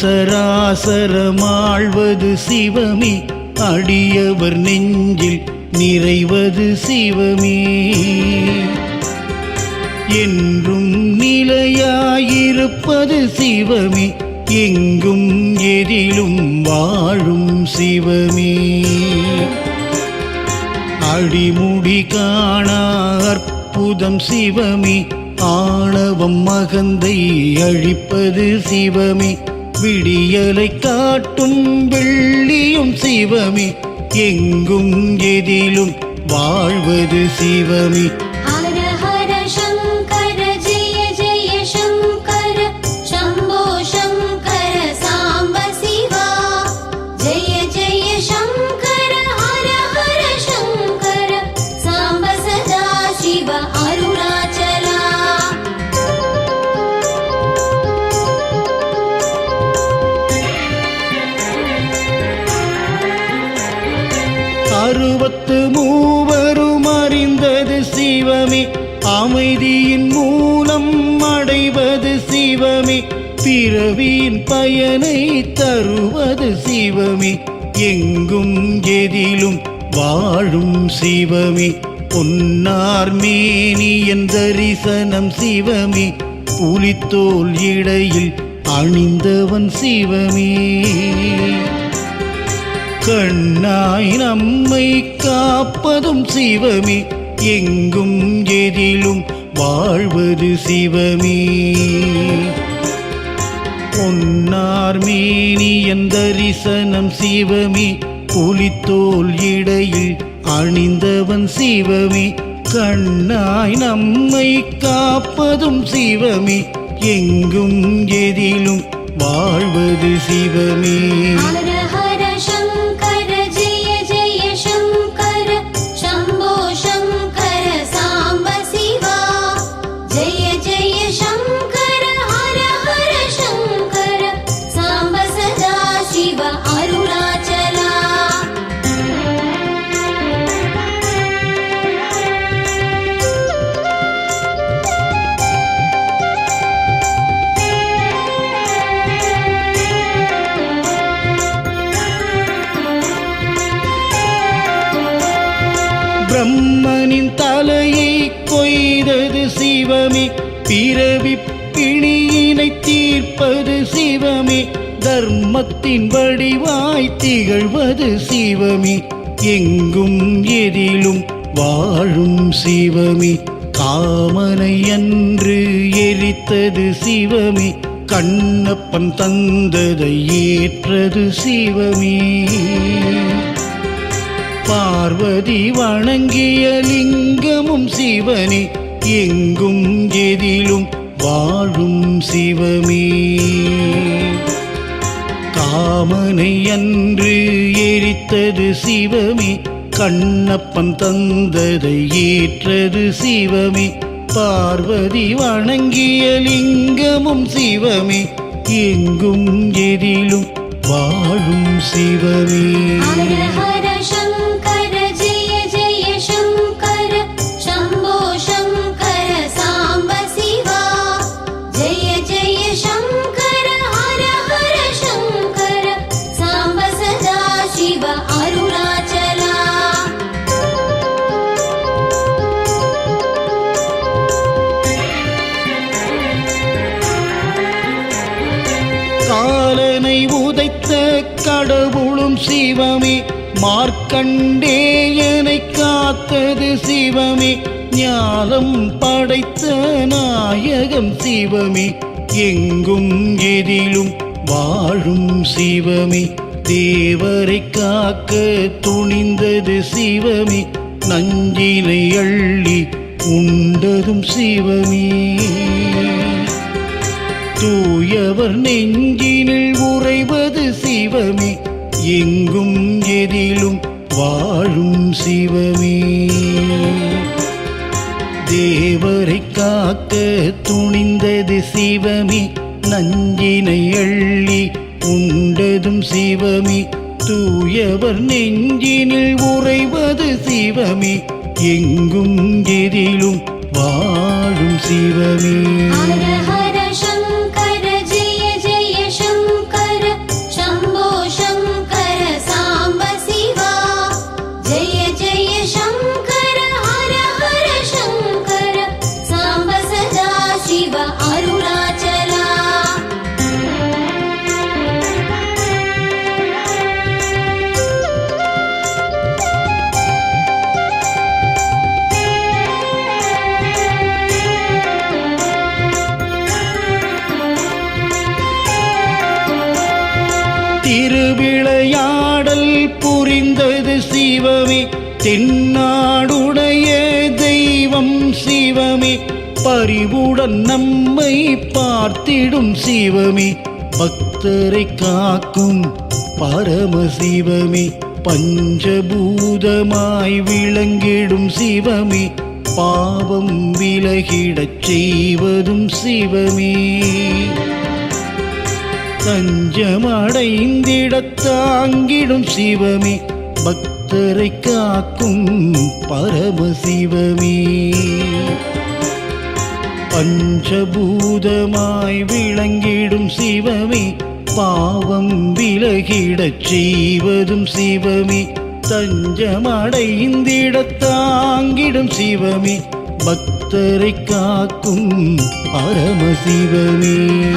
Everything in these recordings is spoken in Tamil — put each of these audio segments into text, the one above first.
சராசரமாழ்வது சிவமே. அடியவர் நெஞ்சில் நிறைவது சிவமே. என்றும் நிலையாயிருப்பது சிவமே. எங்கும் எதிலும் வாழும் சிவமே. அடிமுடி காணா அற்புதம் சிவமே. ஆணவம் மகந்தை அழிப்பது சிவமே. விடியலை காட்டும் வெள்ளியும் சிவமே. எங்கும் எதிலும் வாழ்வது சிவமே. பயனை தருவது சிவமே. எங்கும் எதிலும் வாழும் சிவமே. பொன்னார் மேனியன் தரிசனம் சிவமே. புலித்தோல் இடையில் அணிந்தவன் சிவமே. கண்ணாய் நம்மை காப்பதும் சிவமே. எங்கும் எதிலும் வாழ்வது சிவமே. பொன்னார் மேனியன் தரிசனம் சிவமே? புலித்தோல் இடையில் அணிந்தவன் சிவமே? கண்ணாய் நம்மை காப்பதும் சிவமே? எங்கும் எதிலும் வாழ்வது சிவமே? சிவமே. தர்மத்தின் வடிவாய் திகழ்வது சிவமே. எங்கும் எதிலும் வாழும் சிவமே. காமனை அன்று எரித்தது சிவமே. கண்ணப்பன் தந்ததை ஏற்றது சிவமே. பார்வதி வணங்கிய லிங்கமும் சிவனே. எங்கும் எதிலும் வாழும் சிவமே. காமனை அன்று எரித்தது சிவமே. கண்ணப்பன் தந்ததை ஏற்றது சிவமே. பார்வதி வணங்கிய லிங்கமும் சிவமே. எங்கும் எதிலும் வாழும் சிவமே. மார்க்கண்டேயனை காத்தது சிவமே. ஞானம் படைத்த நாயகம் சிவமே. எங்கும் எதிலும் வாழும் சிவமே. தேவரை காக்க துணிந்தது சிவமே. நஞ்சினை அள்ளி உண்டதும் சிவமே. தூயவர் நெஞ்சினில் உறைவது சிவமே. எங்கும் எதிலும் வாழும் சிவமே. தேவரை காக்க துணிந்தது சிவமே. நஞ்சினை அள்ளி உண்டதும் சிவமே. தூயவர் நெஞ்சினில் உறைவது சிவமே. எங்கும் எதிலும் வாழும் சிவமே. பார்த்திடும் சிவமே பக்தரை காக்கும் பரமசிவமே பஞ்சபூதமாய் விளங்கிடும் சிவமே பாவம் விலகிடச் செய்வதும் சிவமே. தஞ்சமடைந்திடத் தாங்கிடும் சிவமே பக்தரை காக்கும் பரமசிவமே. பஞ்சபூதமாய் விளங்கிடும் சிவமே பாவம் விலகிடச் செய்வதும் சிவமே. தஞ்சமடைந்திடத் தாங்கிடும் சிவமே பக்தரை காக்கும் பரமசிவமே.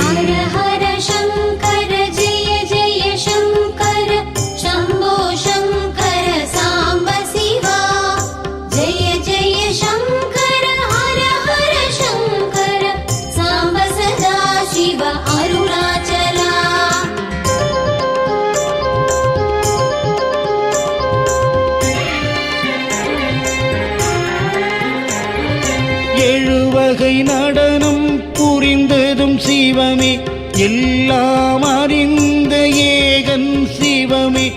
எல்லாம் அறிந்த ஏகன் சிவமே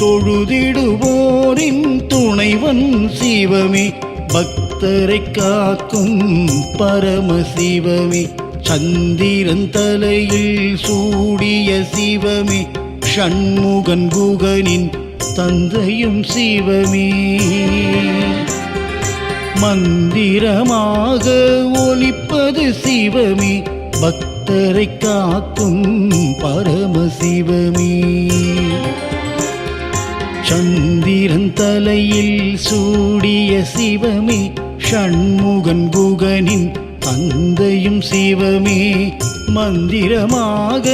தொழுதிடுவோரின் துணைவன் சிவமே பக்தரை காக்கும் பரமசிவமே சந்திரன் தலையில் சூடிய சிவமே ஷண்முகன் குகனின் தந்தையும் சிவமே. மந்திரமாக ஒலிப்பது சிவமே பக்த பக்தரை காக்கும் பரமசிவமே. சந்திரன் தலையில் சூடிய சிவமே ஷண்முகன் குகனின் தந்தையும் சிவமே. மந்திரமாக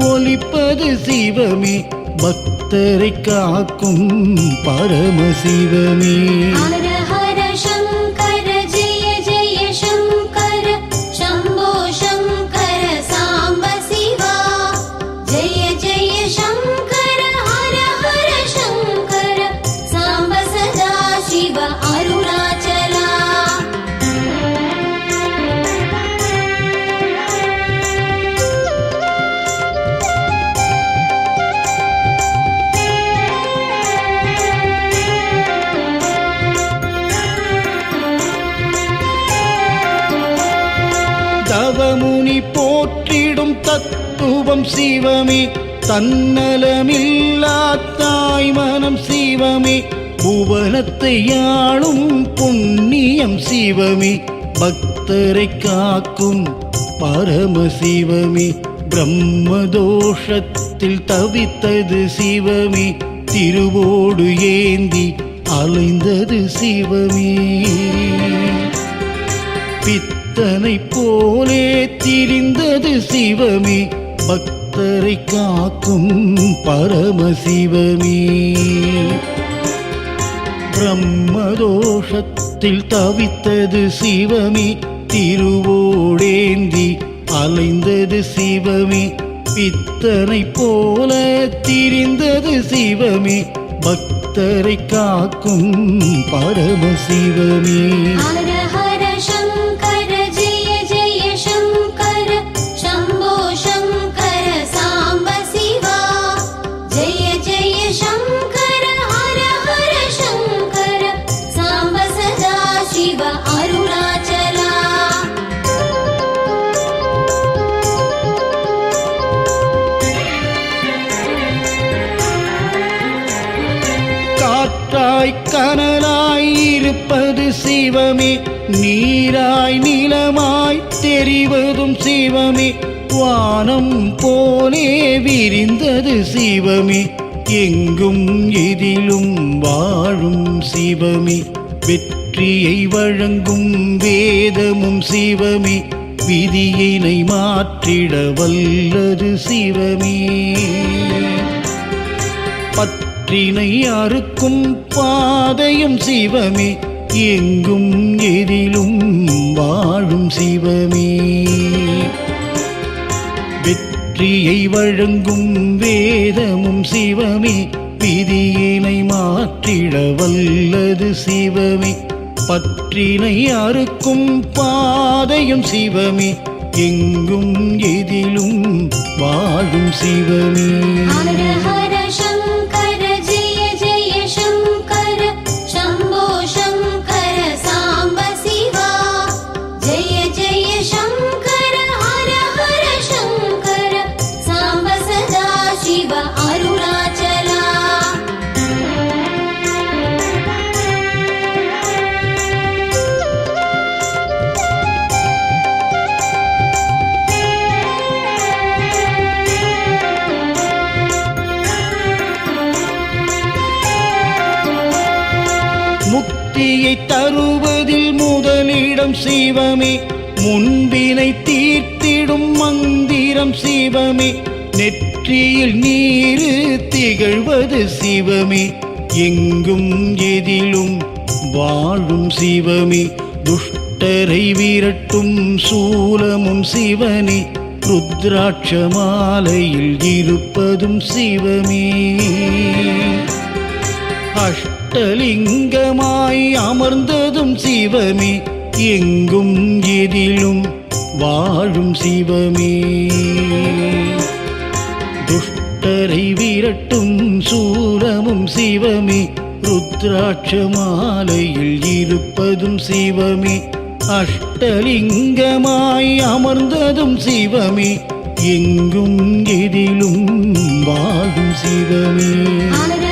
ஒலிப்பது சிவமே பக்தரை காக்கும் பரமசிவமே. தத்துவம் சிவமே தன்னலமில்லா தாய்மனம் சிவமே புவனத்தை யாழும் புண்ணியம் சிவமே பக்தரை காக்கும் பரமசிவமே பிரம்மதோஷத்தில் தவித்தது சிவமே திருவோடு ஏந்தி அலைந்தது சிவமே. பித்தனை போலே திரிந்தது சிவமே பக்த பக்தரை காக்கும் பரமசிவமே. பிரம்மதோஷத்தில் தவித்தது சிவமே. திருவோடேந்தி அலைந்தது சிவமே. பித்தனை போல திரிந்தது சிவமே. பக்தரை காக்கும் பரமசிவமே. நீராய் நிலமாய் தெரிவதும் சிவமே. வானம் போலே விரிந்தது சிவமே. எங்கும் எதிலும் வாழும் சிவமே. வெற்றியை வழங்கும் வேதமும் சிவமே. விதியினை மாற்றிட வல்லது சிவமே. பற்றினை அறுக்கும் பாதையும் சிவமே. எங்கும் எதிலும் வாழும் சிவமே. வெற்றியை வழங்கும் வேதமும் சிவமே. விதியினை மாற்றிட வல்லது சிவமே. பற்றினை அறுக்கும் பாதையும் சிவமே. எங்கும் எதிலும் வாழும் சிவமே. சிவமே. முன்பினை தீர்த்திடும் மந்திரம் சிவமே. நெற்றியில் நீரு திகழ்வது சிவமே. எங்கும் எதிலும் வாழும் சிவமே. துஷ்டரை விரட்டும் சூலமும் சிவனே. ருத்ராட்ச மாலையில் இருப்பதும் சிவமே. அஷ்டலிங்கமாய் அமர்ந்ததும் சிவமே. எங்கும் எதிலும் வாழும் சிவமே. துஷ்டரை விரட்டும் சூரமும் சிவமே. ருத்ராட்ச மாலையில் இருப்பதும் சிவமே. அஷ்டலிங்கமாய் அமர்ந்ததும் சிவமே. எங்கும் எதிலும் வாழும் சிவமே.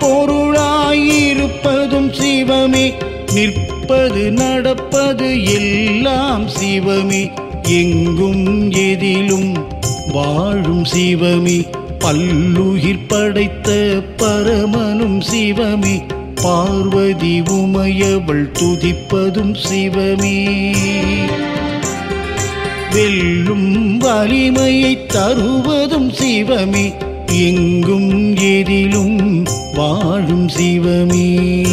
பொருளாயிருப்பதும் சிவமே. நிற்பது நடப்பது எல்லாம் சிவமே. எங்கும் எதிலும் வாழும் சிவமே. பல்லுயிர் படைத்த பரமனும் சிவமே. பார்வதி உமையவள் துதிப்பதும் சிவமே. வெல்லும் வலிமையை தருவதும் சிவமே. எங்கும் எதிலும் வாழும் சிவமே.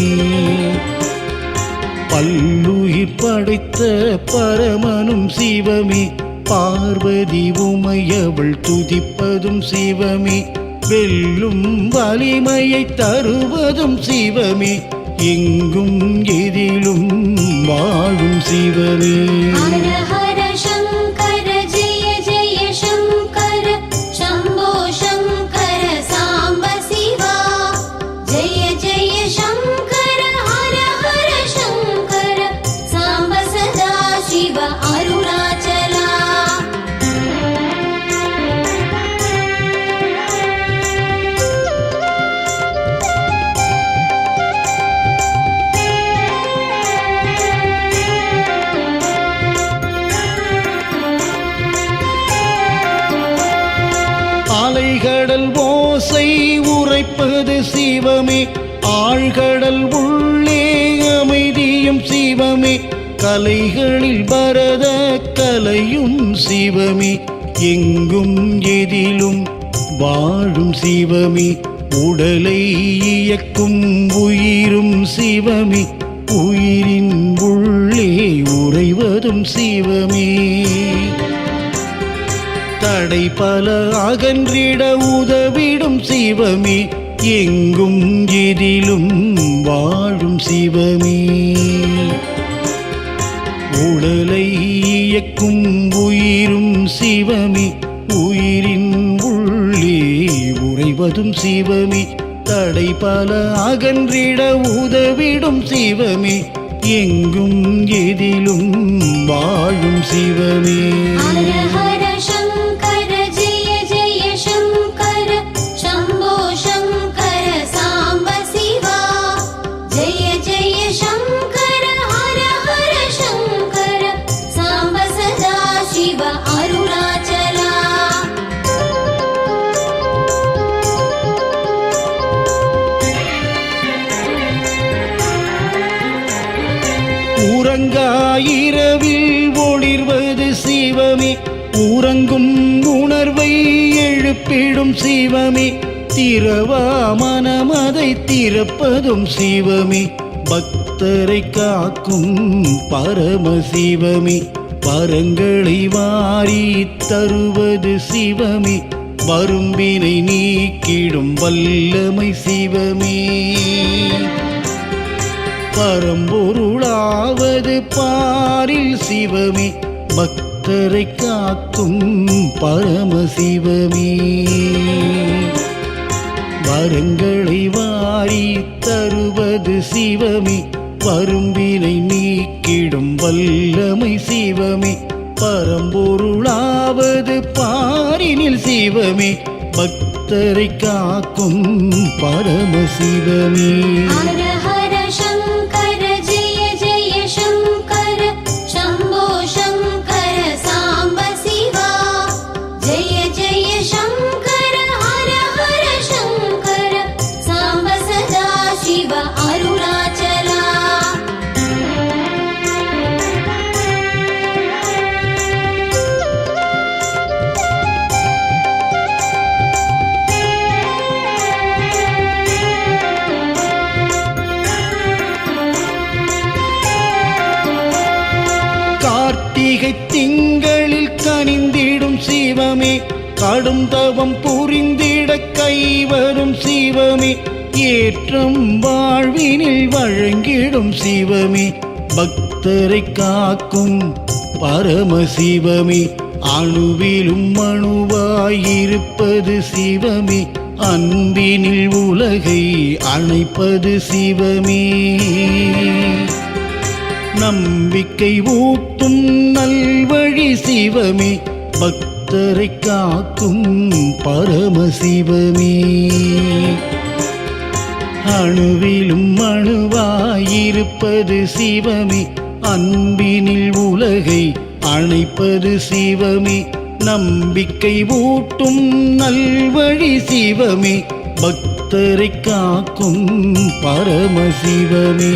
பல்லுயிர் படைத்த பரமனும் சிவமே. பார்வதி உமையவள் துதிப்பதும் சிவமே. வெல்லும் வலிமையை தருவதும் சிவமே. எங்கும் எதிலும் வாழும் சிவமே. சிவமே. ஆழ்கடல் உள்ளே அமைதியும் சிவமே. கலைகளில் பரத கலையும் சிவமே. எங்கும் எதிலும் வாழும் சிவமே. உடலை இயக்கும் உயிரும் சிவமே. உயிரின் உள்ளே உறைவதும் சிவமே. தடை பல அகன்றிட உதவிடும் சிவமே. எங்கும் எதிலும் வாழும் சிவமே. உடலை இயக்கும் உயிரும் சிவமே. உயிரின் உள்ளே உறைவதும் சிவமே. தடை பல அகன்றிட உதவிடும் சிவமே. எங்கும் எதிலும் வாழும் சிவமே. உறங்கும் உணர்வை எழுப்பிடும் சிவமே. திறவா மனமதை திறப்பதும் சிவமே. பக்தரை காக்கும் பரமசிவமே. பரங்களை வாரி தருவது சிவமே. வரும்பினை நீக்கிடும் வல்லமை சிவமே. பரம்பொருளாவது பாரில் சிவமே. பக்த பக்தரை காக்கும் பரமசிவமே. வரங்களை வாரி தருவது சிவமே. வரும்பினை நீக்கிடும் வல்லமை சிவமே. பரம்பொருளாவது பாரினில் சிவமே. பக்தரை காக்கும் பரமசிவமே. பாடும் தவம் புரிந்திட கைவரும் சிவமே. ஏற்றம் வாழ்வினில் வழங்கிடும் சிவமே. பக்தரை காக்கும் பரமசிவமே. அணுவிலும் அணுவாயிருப்பது சிவமே. அன்பினில் உலகை அணைப்பது சிவமே. நம்பிக்கை ஊட்டும் நல்வழி சிவமே. பக்த பக்தரை காக்கும் பரமசிவமே. அணுவிலும் அணுவாயிருப்பது சிவமே. அன்பினில் உலகை அணைப்பது சிவமே. நம்பிக்கை ஊட்டும் நல்வழி சிவமே. பக்தரை காக்கும் பரமசிவமே.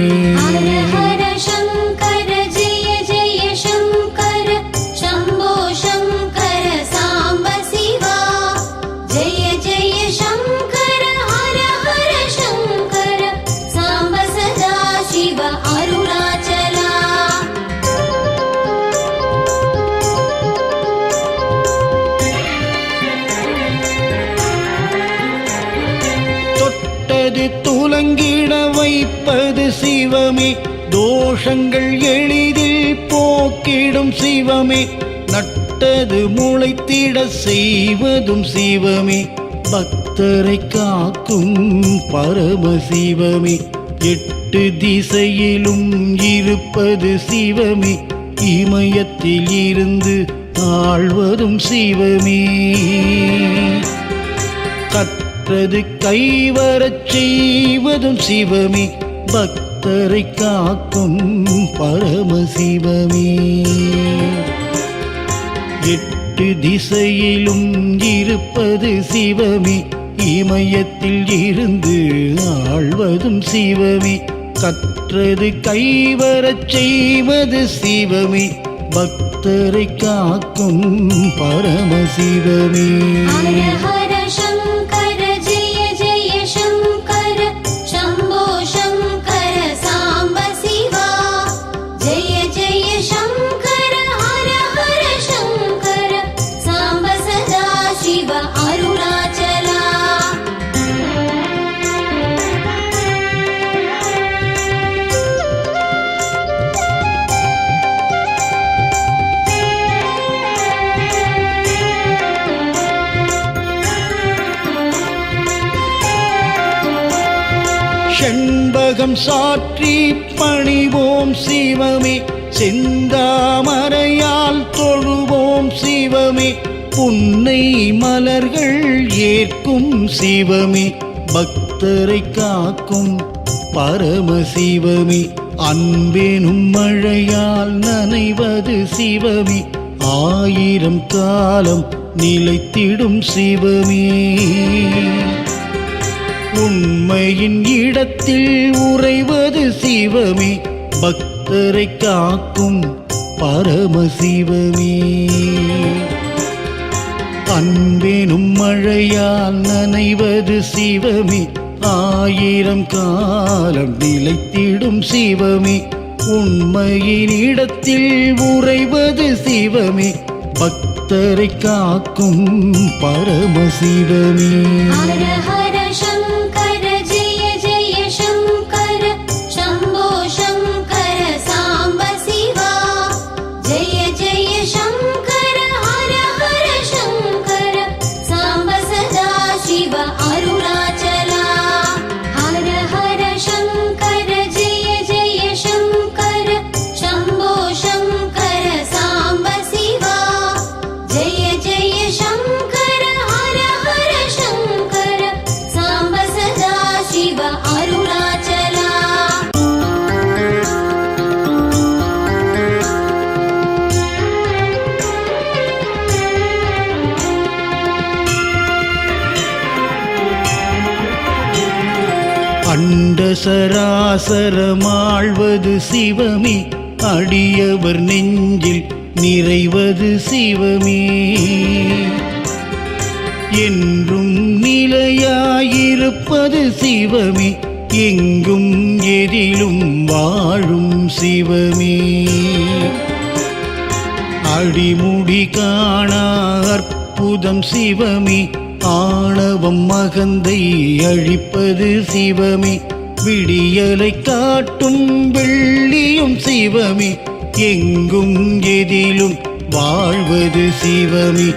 வைப்பது துலங்கிட வைப்பது சிவமே. தோஷங்கள் எளிதில் போக்கிடும் சிவமே. நட்டது முளைத்திட செய்வதும் சிவமே. பக்தரை காக்கும் பரமசிவமே. எட்டு திசையிலும் இருப்பது சிவமே. இமயத்தில் இருந்து ஆழ்வதும் சிவமே. கற்றது கைவரச் செய்வதும் சிவமே. பக்தரை காக்கும் பரமசிவமே. எட்டு திசையிலும் இருப்பது சிவமே. இமயத்தில் இருந்து ஆழ்வதும் சிவமே. கற்றது கைவரச் செய்வது சிவமே. பக்தரை காக்கும் பரமசிவமே. செண்பகம் சாற்றி பணிவோம் சிவமே. செந்தாமரையால் தொழுவோம் சிவமே. புன்னை மலர்கள் ஏற்கும் சிவமே. பக்தரை காக்கும் பரமசிவமே. அன்பெனும் மழையால் நனைவது சிவமே. ஆயிரம் காலம் நிலைத்திடும் சிவமே. உண்மையின் இடத்தில் உறைவது சிவமே. பக்தரை காக்கும் பரமசிவமே அன்பெனும் மழையால் நனைவது சிவமே. ஆயிரம் காலம் நிலைத்திடும் சிவமே. உண்மையின் இடத்தில் உறைவது சிவமே. பக்தரை காக்கும் பரமசிவமே சராசரமாழ்வது சிவமே. அடியவர் நெஞ்சில் நிறைவது சிவமே. என்றும் நிலையாயிருப்பது சிவமே. எங்கும் எதிலும் வாழும் சிவமே. அடிமுடி காணா அற்புதம் சிவமே. ஆணவம் மகந்தை அழிப்பது சிவமே. விடியலை காட்டும் வெள்ளியும் சிவமி. எங்கும் எதிலும் வாழ்வது சிவமி.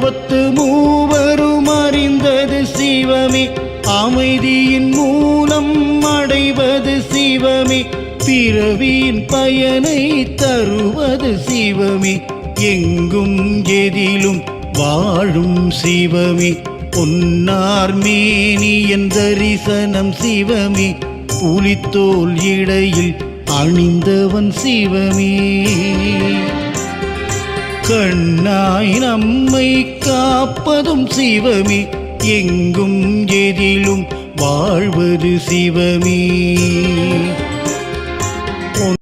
அறுபத்து மூவரும் அறிந்தது சிவமே. அமைதியின் மூலம் அடைவது சிவமே. பிறவியின் பயனை தருவது சிவமே. எங்கும் எதிலும் வாழும் சிவமே. பொன்னார் மேனியன் தரிசனம் சிவமே. புலித்தோல் இடையில் அணிந்தவன் சிவமே. கண்ணாய் நம்மை காப்பதும் சிவமே. எங்கும் எதிலும் வாழ்வது சிவமே.